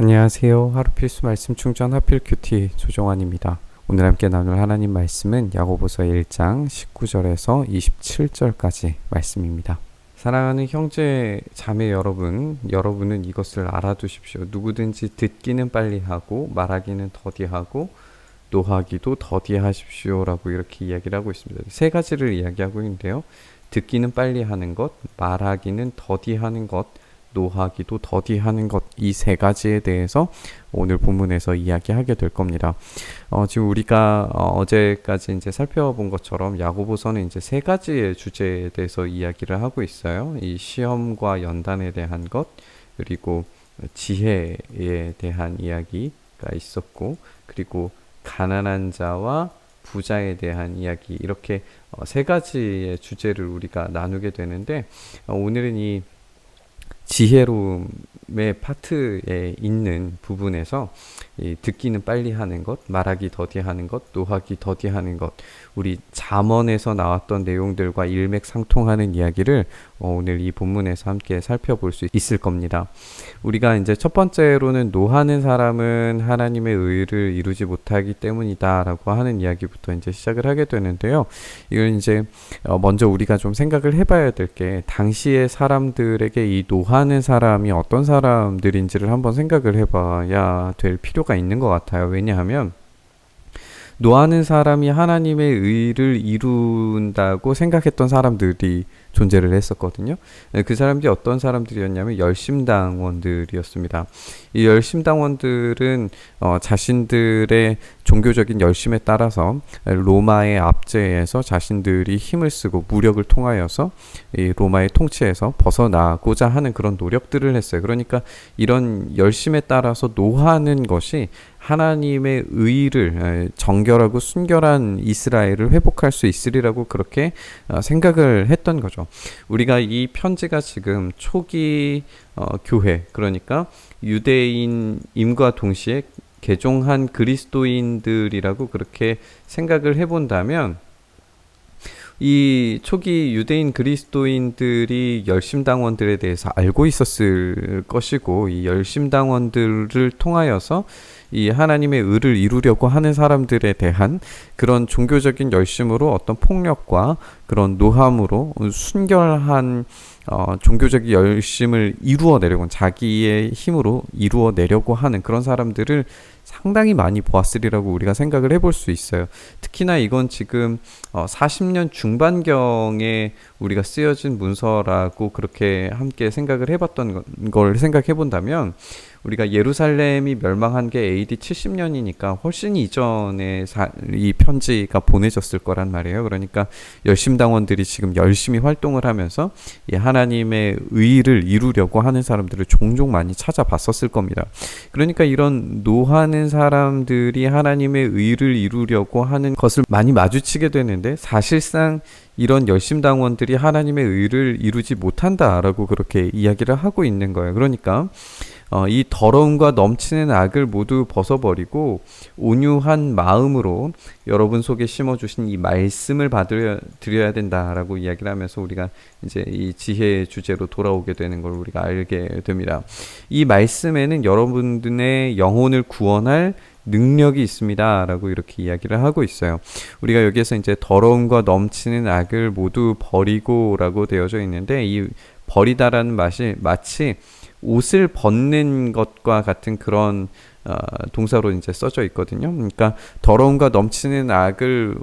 안녕하세요. 하루 필수 말씀 충전 하필 큐티 조정환입니다. 오늘 함께 나눌 하나님 말씀은 야고보서 1장 19절에서 27절까지 말씀입니다. 사랑하는 형제 자매 여러분, 여러분은 이것을 알아두십시오. 누구든지 듣기는 빨리 하고 말하기는 더디하고 노하기도 더디하십시오라고 이렇게 이야기를 하고 있습니다. 세 가지를 이야기하고 있는데요. 듣기는 빨리 하는 것, 말하기는 더디하는 것, 노하기도 더디하는 것 이 세 가지에 대해서 오늘 본문에서 이야기하게 될 겁니다. 어, 지금 우리가 어, 제까지 이제 살펴본 것처럼 야고보서는 이제 세 가지의 주제에 대해서 이야기를 하고 있어요. 이 시험과 연단에 대한 것 그리고 지혜에 대한 이야기가 있었고 그리고 가난한 자와 부자에 대한 이야기 이렇게 어, 세 가지의 주제를 우리가 나누게 되는데 어, 오늘은 이 지혜로움의 파트에 있는 부분에서 이 듣기는 빨리 하는 것, 말하기 더디하는 것, 노하기 더디하는 것, 우리 잠언에서 나왔던 내용들과 일맥상통하는 이야기를 어, 오늘 이 본문에서 함께 살펴볼 수 있을 겁니다. 우리가 이제 첫 번째로는 노하는 사람은 하나님의 의를 이루지 못하기 때문이다라고 하는 이야기부터 이제 시작을 하게 되는데요. 이걸 이제 어, 먼저 우리가 좀 생각을 해봐야 될 게 당시의 사람들에게 이 노하는 사람이 어떤 사람들인지를 한번 생각을 해봐야 될 필요가 있는 것 같아요. 왜냐하면 노하는 사람이 하나님의 의를 이룬다고 생각했던 사람들이 존재를 했었거든요. 네, 그 사람들이 어떤 사람들이었냐면 열심당원들이었습니다. 이 열심당원들은 어, 자신들의 종교적인 열심에 따라서 로마의 압제에서 자신들이 힘을 쓰고 무력을 통하여서 이 로마의 통치에서 벗어나고자 하는 그런 노력들을 했어요. 그러니까 이런 열심에 따라서 노하는 것이 하나님의 의를 정결하고 순결한 이스라엘을 회복할 수 있으리라고 그렇게 어, 생각을 했던 거죠. 우리가 이 편지가 지금 초기 어, 교회 그러니까 유대인임과 동시에 개종한 그리스도인들이라고 그렇게 생각을 해본다면 이 초기 유대인 그리스도인들이 열심당원들에 대해서 알고 있었을 것이고 이 열심당원들을 통하여서 이 하나님의 의를 이루려고 하는 사람들에 대한 그런 종교적인 열심으로 어떤 폭력과 그런 노함으로 순결한 어, 종교적인 열심을 이루어내려고 자기의 힘으로 이루어내려고 하는 그런 사람들을 상당히 많이 보았으리라고 우리가 생각을 해볼 수 있어요. 특히나 이건 지금 어, 40년 중반경에 우리가 쓰여진 문서라고 그렇게 함께 생각을 해봤던 걸 생각해 본다면 우리가 예루살렘이 멸망한 게 AD 70년이니까 훨씬 이전에 사, 이 편지가 보내졌을 거란 말이에요. 그러니까 열심당원들이 지금 열심히 활동을 하면서 이 하나님의 의를 이루려고 하는 사람들을 종종 많이 찾아봤었을 겁니다. 그러니까 이런 노하는 사람들이 하나님의 의를 이루려고 하는 것을 많이 마주치게 되는데 사실상 이런 열심당원들이 하나님의 의를 이루지 못한다라고 그렇게 이야기를 하고 있는 거예요. 그러니까 어, 이 더러움과 넘치는 악을 모두 벗어버리고 온유한 마음으로 여러분 속에 심어주신 이 말씀을 받드려야 된다라고 이야기를 하면서 우리가 이제 이 지혜의 주제로 돌아오게 되는 걸 우리가 알게 됩니다. 이 말씀에는 여러분들의 영혼을 구원할 능력이 있습니다 라고 이렇게 이야기를 하고 있어요. 우리가 여기에서 이제 더러움과 넘치는 악을 모두 버리고 라고 되어져 있는데 이 버리다라는 맛이 마치 옷을 벗는 것과 같은 그런 어, 동사로 이제 써져 있거든요. 그러니까 더러움과 넘치는 악을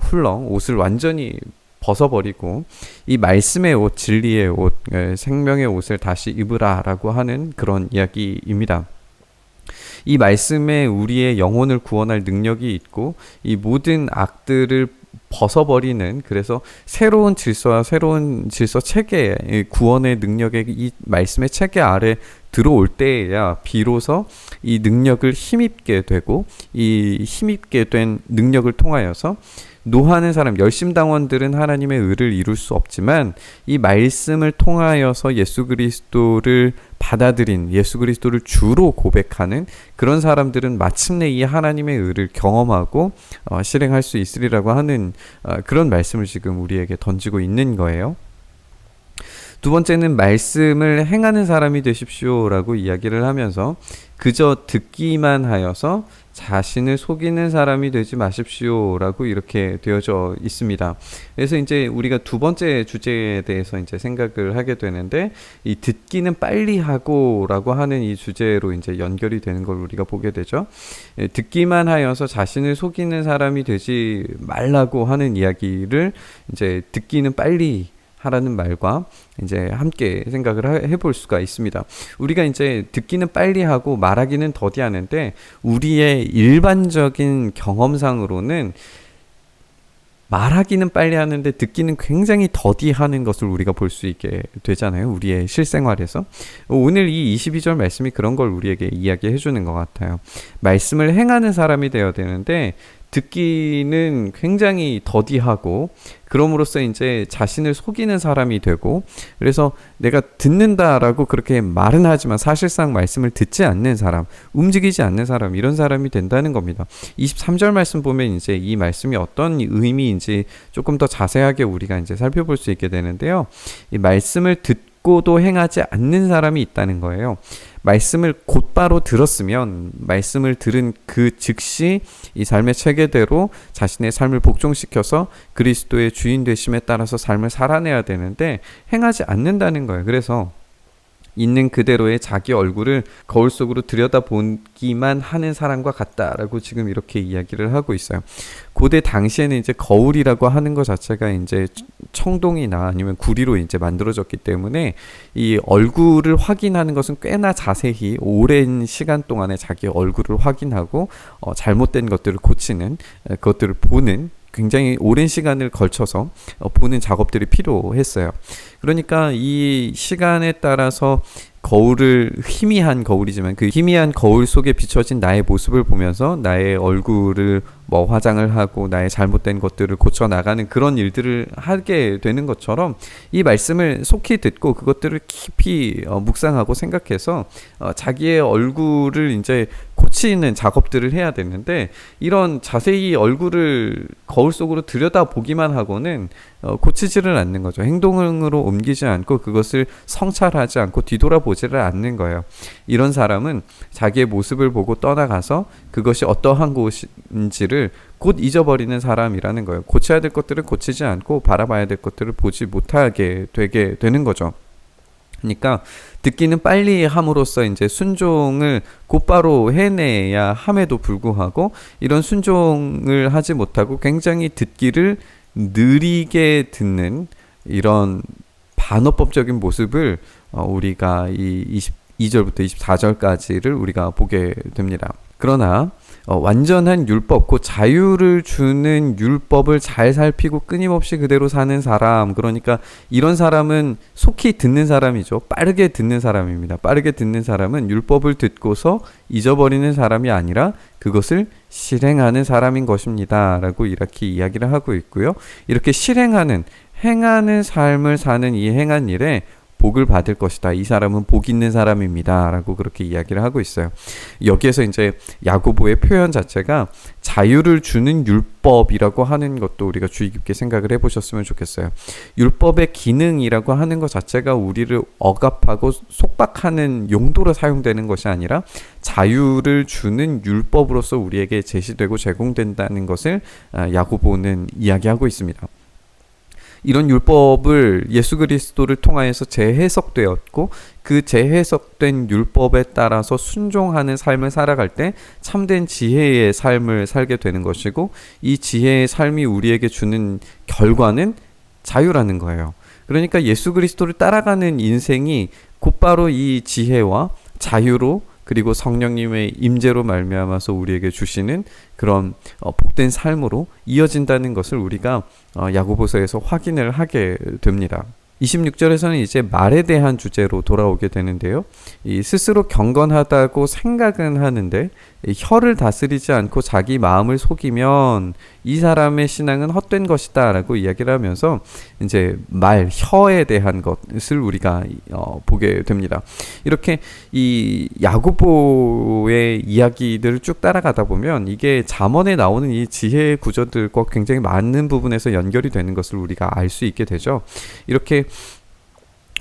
훌러 옷을 완전히 벗어버리고 이 말씀의 옷, 진리의 옷, 생명의 옷을 다시 입으라라고 하는 그런 이야기입니다. 이 말씀에 우리의 영혼을 구원할 능력이 있고 이 모든 악들을 벗어버리는 그래서 새로운 질서와 새로운 질서 체계 구원의 능력의 이 말씀의 체계 아래 들어올 때에야 비로소 이 능력을 힘입게 되고 이 힘입게 된 능력을 통하여서 노하는 사람 열심 당원들은 하나님의 의를 이룰 수 없지만 이 말씀을 통하여서 예수 그리스도를 받아들인 예수 그리스도를 주로 고백하는 그런 사람들은 마침내 이 하나님의 의를 경험하고 어, 실행할 수 있으리라고 하는 어, 그런 말씀을 지금 우리에게 던지고 있는 거예요. 두 번째는 말씀을 행하는 사람이 되십시오라고 이야기를 하면서 그저 듣기만 하여서 자신을 속이는 사람이 되지 마십시오라고 이렇게 되어져 있습니다. 그래서 이제 우리가 두 번째 주제에 대해서 이제 생각을 하게 되는데 이 듣기는 빨리 하고라고 하는 이 주제로 이제 연결이 되는 걸 우리가 보게 되죠. 예, 듣기만 하여서 자신을 속이는 사람이 되지 말라고 하는 이야기를 이제 듣기는 빨리 하라는 말과 이제 함께 생각을 해볼 수가 있습니다. 우리가 이제 듣기는 빨리 하고 말하기는 더디 하는데 우리의 일반적인 경험상으로는 말하기는 빨리 하는데 듣기는 굉장히 더디하는 것을 우리가 볼 수 있게 되잖아요. 우리의 실생활에서. 오늘 이 22절 말씀이 그런 걸 우리에게 이야기해 주는 것 같아요. 말씀을 행하는 사람이 되어야 되는데 듣기는 굉장히 더디하고 그럼으로써 이제 자신을 속이는 사람이 되고 그래서 내가 듣는다라고 그렇게 말은 하지만 사실상 말씀을 듣지 않는 사람, 움직이지 않는 사람 이런 사람이 된다는 겁니다. 23절 말씀 보면 이제 이 말씀이 어떤 의미인지 조금 더 자세하게 우리가 이제 살펴볼 수 있게 되는데요. 이 말씀을 듣고도 행하지 않는 사람이 있다는 거예요. 말씀을 곧바로 들었으면 말씀을 들은 그 즉시 이 삶의 체계대로 자신의 삶을 복종시켜서 그리스도의 주인 되심에 따라서 삶을 살아내야 되는데 행하지 않는다는 거예요. 그래서 있는 그대로의 자기 얼굴을 거울 속으로 들여다보기만 하는 사람과 같다라고 지금 이렇게 이야기를 하고 있어요. 고대 당시에는 이제 거울이라고 하는 것 자체가 이제 청동이나 아니면 구리로 이제 만들어졌기 때문에 이 얼굴을 확인하는 것은 꽤나 자세히 오랜 시간 동안에 자기 얼굴을 확인하고 어, 잘못된 것들을 고치는 그것들을 보는 굉장히 오랜 시간을 걸쳐서 어, 보는 작업들이 필요했어요. 그러니까 이 시간에 따라서 거울을 희미한 거울이지만 그 희미한 거울 속에 비춰진 나의 모습을 보면서 나의 얼굴을 뭐 화장을 하고 나의 잘못된 것들을 고쳐 나가는 그런 일들을 하게 되는 것처럼 이 말씀을 속히 듣고 그것들을 깊이 어, 묵상하고 생각해서 어, 자기의 얼굴을 이제 고치는 작업들을 해야 되는데 이런 자세히 얼굴을 거울 속으로 들여다 보기만 하고는 어, 고치지를 않는 거죠. 행동으로 옮기지 않고 그것을 성찰하지 않고 뒤돌아보지를 않는 거예요. 이런 사람은 자기의 모습을 보고 떠나가서 그것이 어떠한 곳인지를 곧 잊어버리는 사람이라는 거예요. 고쳐야 될 것들을 고치지 않고 바라봐야 될 것들을 보지 못하게 되게 되는 거죠. 그러니까 듣기는 빨리 함으로써 이제 순종을 곧바로 해내야 함에도 불구하고 이런 순종을 하지 못하고 굉장히 듣기를 느리게 듣는 이런 반어법적인 모습을 어, 우리가 이 22절부터 24절까지를 우리가 보게 됩니다. 그러나 어, 완전한 율법, 그 자유를 주는 율법을 잘 살피고 끊임없이 그대로 사는 사람. 그러니까 이런 사람은 속히 듣는 사람이죠. 빠르게 듣는 사람입니다. 빠르게 듣는 사람은 율법을 듣고서 잊어버리는 사람이 아니라 그것을 실행하는 사람인 것입니다. 라고 이렇게 이야기를 하고 있고요. 이렇게 실행하는, 행하는 삶을 사는 이 행한 일에 복을 받을 것이다. 이 사람은 복 있는 사람입니다. 라고 그렇게 이야기를 하고 있어요. 여기에서 이제 야고보의 표현 자체가 자유를 주는 율법이라고 하는 것도 우리가 주의 깊게 생각을 해 보셨으면 좋겠어요. 율법의 기능이라고 하는 것 자체가 우리를 억압하고 속박하는 용도로 사용되는 것이 아니라 자유를 주는 율법으로서 우리에게 제시되고 제공된다는 것을 아, 야고보는 이야기하고 있습니다. 이런 율법을 예수 그리스도를 통하여서 재해석되었고 그 재해석된 율법에 따라서 순종하는 삶을 살아갈 때 참된 지혜의 삶을 살게 되는 것이고 이 지혜의 삶이 우리에게 주는 결과는 자유라는 거예요. 그러니까 예수 그리스도를 따라가는 인생이 곧바로 이 지혜와 자유로 그리고 성령님의 임재로 말미암아서 우리에게 주시는 그런 어, 복된 삶으로 이어진다는 것을 우리가 어, 야고보서에서 확인을 하게 됩니다. 26절에서는 이제 말에 대한 주제로 돌아오게 되는데요. 이 스스로 경건하다고 생각은 하는데 혀를 다스리지 않고 자기 마음을 속이면 이 사람의 신앙은 헛된 것이다라고 이야기를 하면서 이제 말 혀에 대한 것을 우리가 어, 보게 됩니다. 이렇게 이 야고보의 이야기들을 쭉 따라가다 보면 이게 잠언에 나오는 이 지혜 구조들과 굉장히 많은 부분에서 연결이 되는 것을 우리가 알 수 있게 되죠. 이렇게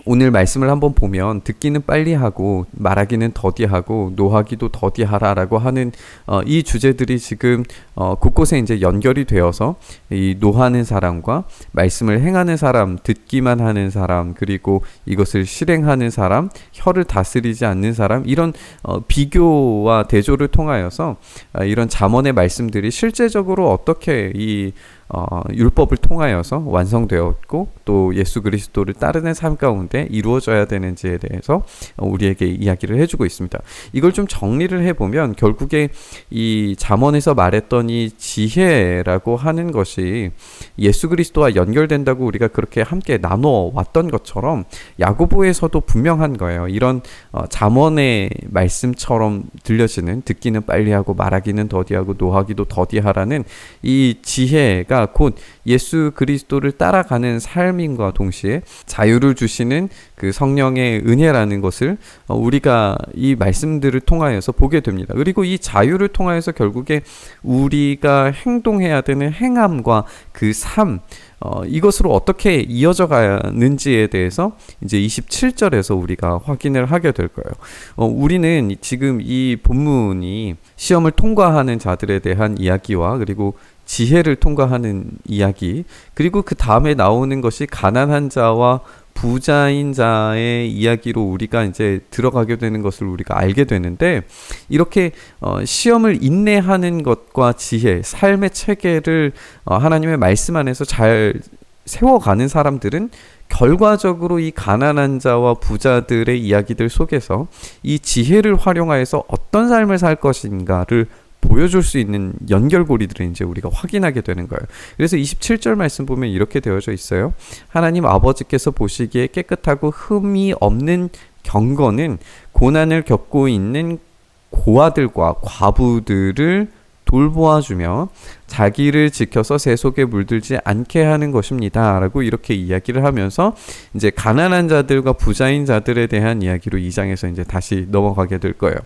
오늘 말씀을 한번 보면 듣기는 빨리 하고 말하기는 더디하고 노하기도 더디하라라고 하는 어, 이 주제들이 지금 어, 곳곳에 이제 연결이 되어서 이 노하는 사람과 말씀을 행하는 사람, 듣기만 하는 사람, 그리고 이것을 실행하는 사람, 혀를 다스리지 않는 사람 이런 어, 비교와 대조를 통하여서 아, 이런 잠언의 말씀들이 실제적으로 어떻게 이 어, 율법을 통하여서 완성되었고 또 예수 그리스도를 따르는 삶 가운데 이루어져야 되는지에 대해서 어, 우리에게 이야기를 해주고 있습니다. 이걸 좀 정리를 해보면 결국에 이 잠언에서 말했던 이 지혜라고 하는 것이 예수 그리스도와 연결된다고 우리가 그렇게 함께 나눠 왔던 것처럼 야고보에서도 분명한 거예요. 이런 어, 잠언의 말씀처럼 들려지는 듣기는 빨리하고 말하기는 더디하고 노하기도 더디하라는 이 지혜가 곧 예수 그리스도를 따라가는 삶인과 동시에 자유를 주시는 그 성령의 은혜라는 것을 어, 우리가 이 말씀들을 통하여서 보게 됩니다. 그리고 이 자유를 통하여서 결국에 우리가 행동해야 되는 행함과 그 삶, 어, 이것으로 어떻게 이어져 가는지에 대해서 이제 27절에서 우리가 확인을 하게 될 거예요. 어, 우리는 지금 이 본문이 시험을 통과하는 자들에 대한 이야기와 그리고 지혜를 통과하는 이야기, 그리고 그 다음에 나오는 것이 가난한 자와 부자인 자의 이야기로 우리가 이제 들어가게 되는 것을 우리가 알게 되는데 이렇게 어, 시험을 인내하는 것과 지혜, 삶의 체계를 어, 하나님의 말씀 안에서 잘 세워가는 사람들은 결과적으로 이 가난한 자와 부자들의 이야기들 속에서 이 지혜를 활용하여서 어떤 삶을 살 것인가를 보여줄 수 있는 연결고리들을 이제 우리가 확인하게 되는 거예요. 그래서 27절 말씀 보면 이렇게 되어져 있어요. 하나님 아버지께서 보시기에 깨끗하고 흠이 없는 경건은 고난을 겪고 있는 고아들과 과부들을 돌보아주며 자기를 지켜서 새 속에 물들지 않게 하는 것입니다. 라고 이렇게 이야기를 하면서 이제 가난한 자들과 부자인 자들에 대한 이야기로 이 장에서 이제 다시 넘어가게 될 거예요.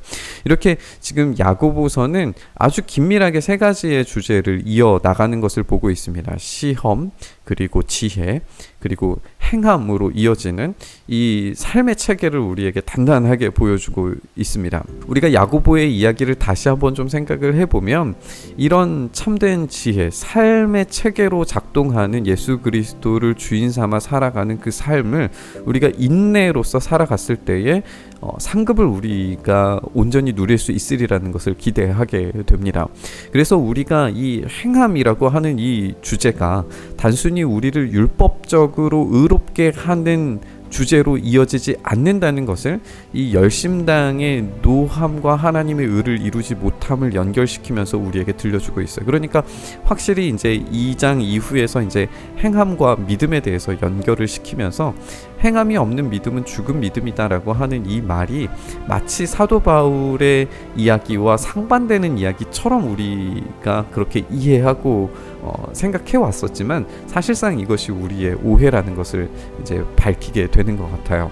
이렇게 지금 야고보서는 아주 긴밀하게 세 가지의 주제를 이어 나가는 것을 보고 있습니다. 시험, 그리고 지혜, 그리고 행함으로 이어지는 이 삶의 체계를 우리에게 단단하게 보여주고 있습니다. 우리가 야고보의 이야기를 다시 한번 좀 생각을 해보면 이런 참된 지혜, 삶의 체계로 작동하는 예수 그리스도를 주인 삼아 살아가는 그 삶을 우리가 인내로서 살아갔을 때에 어, 상급을 우리가 온전히 누릴 수 있으리라는 것을 기대하게 됩니다. 그래서 우리가 이 행함이라고 하는 이 주제가 단순히 우리를 율법적으로 의롭게 하는 주제로 이어지지 않는다는 것을 이 열심당의 노함과 하나님의 의를 이루지 못함을 연결시키면서 우리에게 들려주고 있어요. 그러니까 확실히 이제 2장 이후에서 이제 행함과 믿음에 대해서 연결을 시키면서 행함이 없는 믿음은 죽은 믿음이다라고 하는 이 말이 마치 사도 바울의 이야기와 상반되는 이야기처럼 우리가 그렇게 이해하고 어, 생각해 왔었지만 사실상 이것이 우리의 오해라는 것을 이제 밝히게 되는 것 같아요.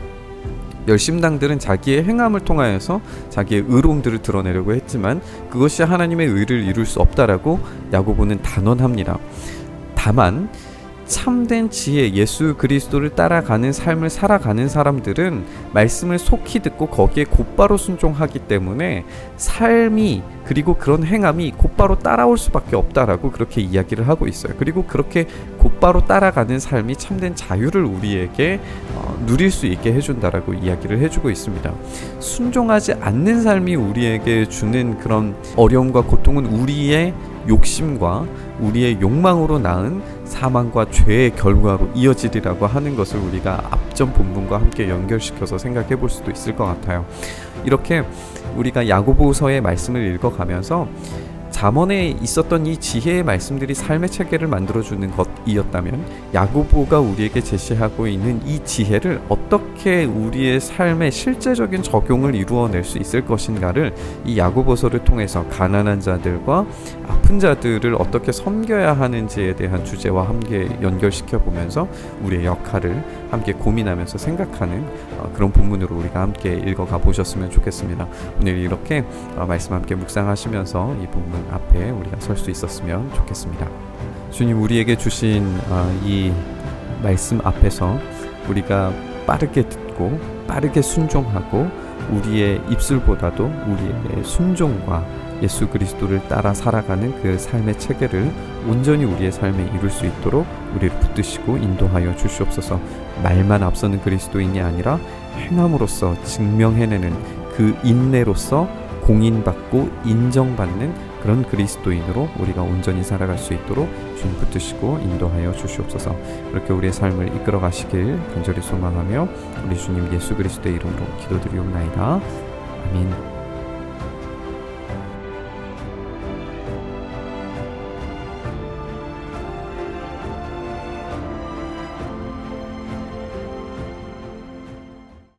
열심당들은 자기의 행함을 통하여서 자기의 의로움들을 드러내려고 했지만 그것이 하나님의 의를 이룰 수 없다라고 야고보는 단언합니다. 다만 참된 지혜 예수 그리스도를 따라가는 삶을 살아가는 사람들은 말씀을 속히 듣고 거기에 곧바로 순종하기 때문에 삶이 그리고 그런 행함이 곧바로 따라올 수밖에 없다라고 그렇게 이야기를 하고 있어요. 그리고 그렇게 곧바로 따라가는 삶이 참된 자유를 우리에게 어, 누릴 수 있게 해준다라고 이야기를 해주고 있습니다. 순종하지 않는 삶이 우리에게 주는 그런 어려움과 고통은 우리의 욕심과 우리의 욕망으로 낳은 사망과 죄의 결과로 이어지리라고 하는 것을 우리가 앞전 본문과 함께 연결시켜서 생각해 볼 수도 있을 것 같아요. 이렇게 우리가 야고보서의 말씀을 읽어가면서 잠언에 있었던 이 지혜의 말씀들이 삶의 체계를 만들어주는 것이었다면 야고보가 우리에게 제시하고 있는 이 지혜를 어떻게 우리의 삶에 실제적인 적용을 이루어낼 수 있을 것인가를 이 야고보서를 통해서 가난한 자들과 아픈 자들을 어떻게 섬겨야 하는지에 대한 주제와 함께 연결시켜 보면서 우리의 역할을 함께 고민하면서 생각하는 어, 그런 본문으로 우리가 함께 읽어가 보셨으면 좋겠습니다. 오늘 이렇게 어, 말씀 함께 묵상하시면서 이 본문 앞에 우리가 설 수 있었으면 좋겠습니다. 주님 우리에게 주신 어, 이 말씀 앞에서 우리가 빠르게 듣고 빠르게 순종하고 우리의 입술보다도 우리의 순종과 예수 그리스도를 따라 살아가는 그 삶의 체계를 온전히 우리의 삶에 이룰 수 있도록 우리를 붙드시고 인도하여 주시옵소서. 말만 앞서는 그리스도인이 아니라 행함으로써 증명해내는 그 인내로서 공인받고 인정받는 그런 그리스도인으로 우리가 온전히 살아갈 수 있도록 주님 붙드시고 인도하여 주시옵소서. 그렇게 우리의 삶을 이끌어 가시길 간절히 소망하며 우리 주님 예수 그리스도의 이름으로 기도드리옵나이다. 아멘.